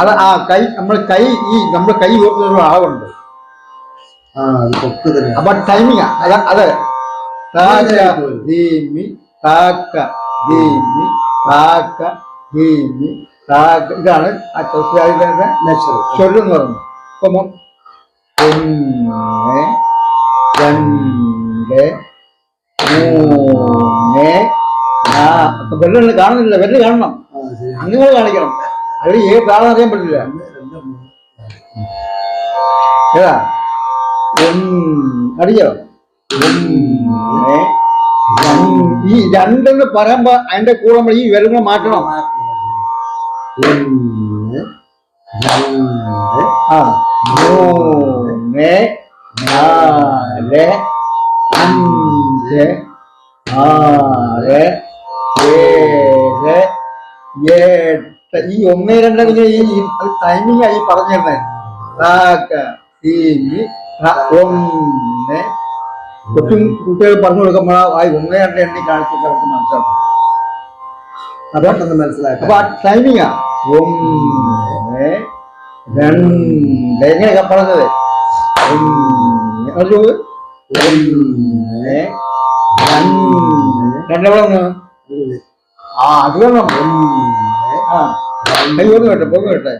അത് ആ കൈ നമ്മൾ കൈ ഈ നമ്മുടെ കൈ ഉയർത്തുന്ന ഒരു അളവുണ്ട് ആ അത് കൊക്ക് തന്നെ. അപ്പൊ ടൈമിങ് അത് അത്. താക്ക ഇങ്ങനെ പോയി. ധീമി താക്ക ധീമി താക്ക ധീമി താക്ക. ഇതാണ് ആ ചതുശ്രാതിന്റെ നാച്ചുറൽ ചൊല്ലെന്ന് പറയുന്നത്. അപ്പൊ മൊ- ഒന്ന് രണ്ട് മൂന്ന് നാ അപ്പൊ വെള്ളം കാണുന്നില്ല വെള്ളം കാണണം. ആ ശരി. അങ്ങനെ കാണിക്കണം. അത് ഏത് താളം അറിയാൻ പറ്റില്ല. ഏതാ? അടിയോ ഈ രണ്ടെന്ന് പറയുമ്പോ അതിന്റെ കൂടെ നമ്മൾ ഈ വിരലുകൾ മാറ്റണം. ഒന്ന് ആ മൂന്ന് നാല് അഞ്ച് ആറ് ഏഴ് എട്ട് ഈ ഒന്ന് രണ്ട് പിന്നെ ഈ ടൈമിംഗ് ആയി പറഞ്ഞു തരുന്നത് താക്ക തീമി ത- ഒന്ന്. കുട്ടി കുട്ടികൾ പറഞ്ഞു കൊടുക്കുമ്പോൾ ആ ഒന്ന് രണ്ട് എണ്ണി കാണിച്ചിട്ട് അവർക്ക് മനസ്സിലാക്കും അതൊട്ടൊന്ന് മനസ്സിലാക്കാം അപ്പൊ ആ ടൈമിങ്ങാ ഒന്ന് രണ്ട്. എങ്ങനെയൊക്കെ പറഞ്ഞത്? ഒന്ന്. രണ്ട്. രണ്ടെവിടെ ഒന്ന്? ആ അത് വേണം. ഒന്ന് കേട്ടെ പോക്ക് കേട്ടെ.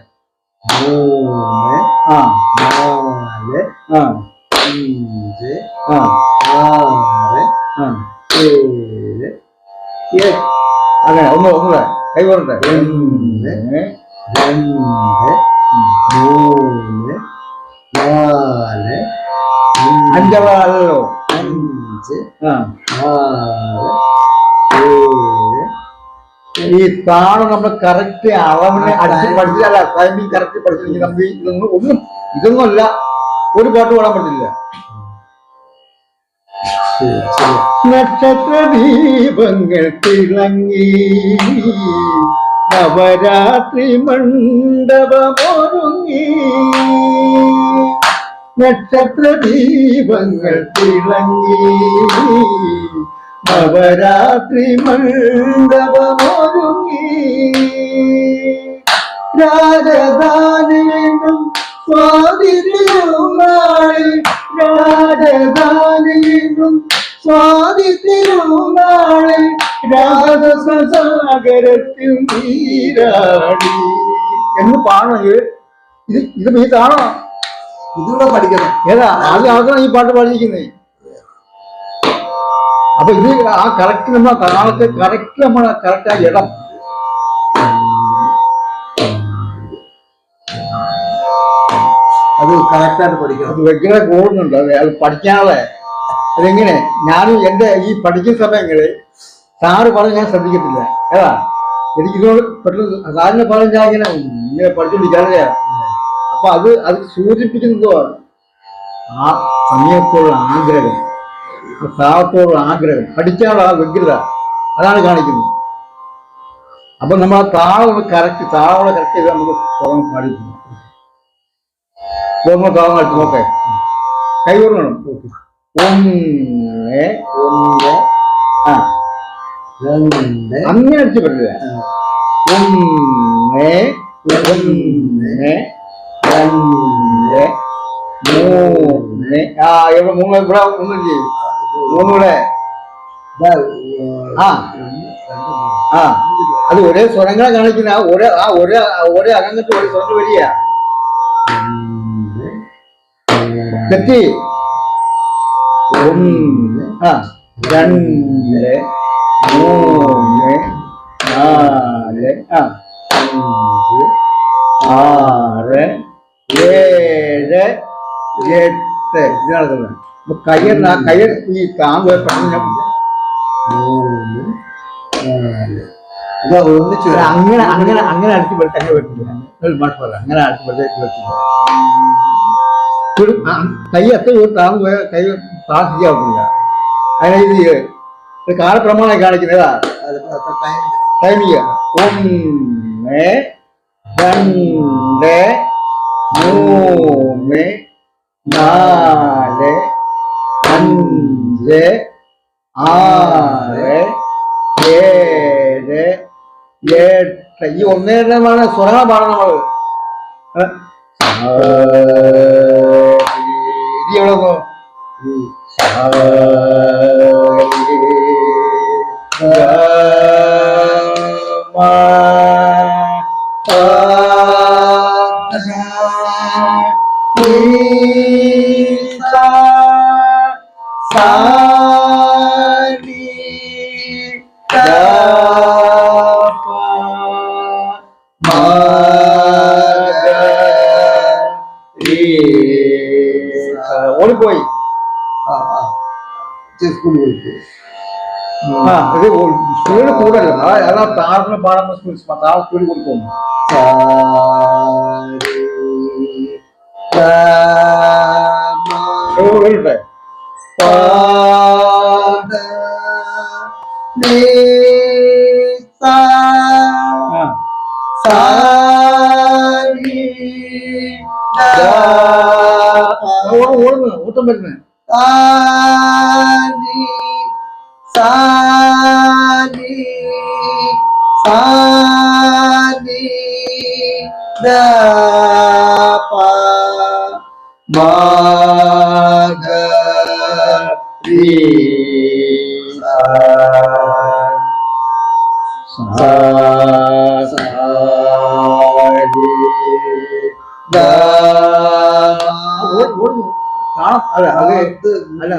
മൂന്ന് ആ. നാല് ആ. അഞ്ച് ആ. ആറ് ആ. ഏഴ് എട്ട് അങ്ങനെ ഒന്ന് ഒന്നുകൂടെ കൈ പോരട്ടെ ഒന്ന് രണ്ട് മൂന്ന് നാല് അഞ്ചല്ലോ അഞ്ച് ആ. ആറ് ഏഴ് ഈ താളം നമ്മൾ കറക്റ്റ് അളവിനെ അടിച്ച് പഠിച്ചില്ല. ടൈമിങ് കറക്റ്റ് പഠിച്ചില്ലെങ്കിൽ നമുക്ക് ഇതൊന്നും ഒന്നും ഇതൊന്നുമല്ല. ഒരു പാട്ട് പാടാൻ പറ്റില്ല. നക്ഷത്ര ദീപങ്ങൾ തിളങ്ങി നവരാത്രി മണ്ഡപമൊരുങ്ങി. നക്ഷത്ര ദീപങ്ങൾ തിളങ്ങി നവരാത്രി മണ്ഡപമൊരുങ്ങി. രാജധാനിയും സ്വാതിരുനാളിൽ രാജധാനിയും സ്വാതിരുനാളിൽ രാജസാഗരത്തിൽ നീരാടി. എന്ന് പാടണമെങ്കിൽ ഇത് ഇത് നീ കാണണം. ഇതുകൂടെ പഠിക്കണം. ഏതാ? ആദ്യം ആൾക്കാണ് ഈ പാട്ട് പാടിയിരിക്കുന്നത്? അപ്പൊ ഇത് ആ കറക്റ്റ് നമ്മൾ താളത്തെ കറക്റ്റ് നമ്മൾ കറക്റ്റ് ആ ഇടം. അത് കറക്റ്റായിട്ട് പഠിക്കണം. അത് വ്യക്തികളെ കൂടുന്നുണ്ട് അത് അത് പഠിക്കാതെ അതെങ്ങനെ? ഞാൻ എന്റെ ഈ പഠിക്കുന്ന സമയങ്ങളിൽ സാറ് പറഞ്ഞ് ഞാൻ ശ്രദ്ധിക്കത്തില്ല. ഏതാ? എനിക്കിതോട് പെട്ടെന്ന് സാറിനെ പറഞ്ഞാൽ ഇങ്ങനെ ഇങ്ങനെ പഠിച്ചുകൊണ്ടിരിക്കാറില്ല അപ്പൊ അത് അത് സൂചിപ്പിക്കുന്നതോ ആ സമയത്തുള്ള ആഗ്രഹം. ആ താളത്തോടുള്ള ആഗ്രഹം പഠിക്കാനുള്ള ആ വ്യഗ്രത അതാണ് കാണിക്കുന്നത് അപ്പൊ നമ്മൾ ആ താളം കറക്റ്റ് താളം കറക്റ്റ് ചെയ്ത് നമുക്ക് സ്വയം പാടിക്കുന്നു ഓർമ്മ താളം കളിച്ച് നോക്കേ കൈ ഓർമ്മണം ഒന്ന് ഒന്ന് ആ രണ്ട് അങ്ങനെ അടിച്ചു പറ്റില്ല ഒന്ന് ഒന്ന് രണ്ട് മൂന്ന് ആ ഇവിടെ മൂന്ന് ഇവിടെ ഒന്ന് ചെയ്യും മൂന്നൂടെ ആ. ആ. അത് ഒരേ സ്വരങ്ങളെ കാണിക്കുന്ന ഒരേ ആ ഒരേ ഒരേ അകന്നിട്ട് ഒരു സ്വരം വരിക. തെറ്റി. ഒന്ന് ആ. രണ്ട് മൂന്ന് നാല് ആ. അഞ്ച് ആറ് ഏഴ് എട്ട്. ഇതാണ് ഇത്. അപ്പൊ കയ്യിൽ ആ കയ്യിൽ ഈ താങ്ങ് പെട്ടെന്ന് ഞാൻ മൂന്ന് നാല് ഇതാ ഒന്നിച്ചു ഒരു അങ്ങനെ അങ്ങനെ അങ്ങനെ അടിച്ച് പെടുത്ത അങ്ങനെ പറ്റില്ല ഒരു മാഷ് പറ അങ്ങനെ അടിച്ച് പെടുത്തേക്ക് പറ്റില്ല ഒരു ആ, കൈ അത്ര ഒരു താങ്ങ് പോയ കൈ പാസ് ചെയ്യാവില്ല അതിനെ ഇത് ചെയ്യ്. ഒരു കാലപ്രമാണം കാണിക്കുന്നതാ ടൈം ടൈമിങ് ഒന്ന് രണ്ട് മൂന്ന് നാല് അഞ്ച് ആറ് ഏഴ് എട്ട് ഈ ഒന്നേ രണ്ടാണ് സ്വരങ്ങൾ പാടണം? ഇനി എവിടെ പോ? ഓടിപ്പോയി. ആ ഇത് സ്പീഡ് കൂടുതലല്ല അതാ- താറിന് പാടുന്ന സ്പീഡ് താറ് സ്പീഡ് കൊടുക്കുന്നു കേട്ടെ சா சா ஓடுங்க ஓட்டம் பாருங்க சாதி சாதி சாதி த അല്ല അത് അല്ല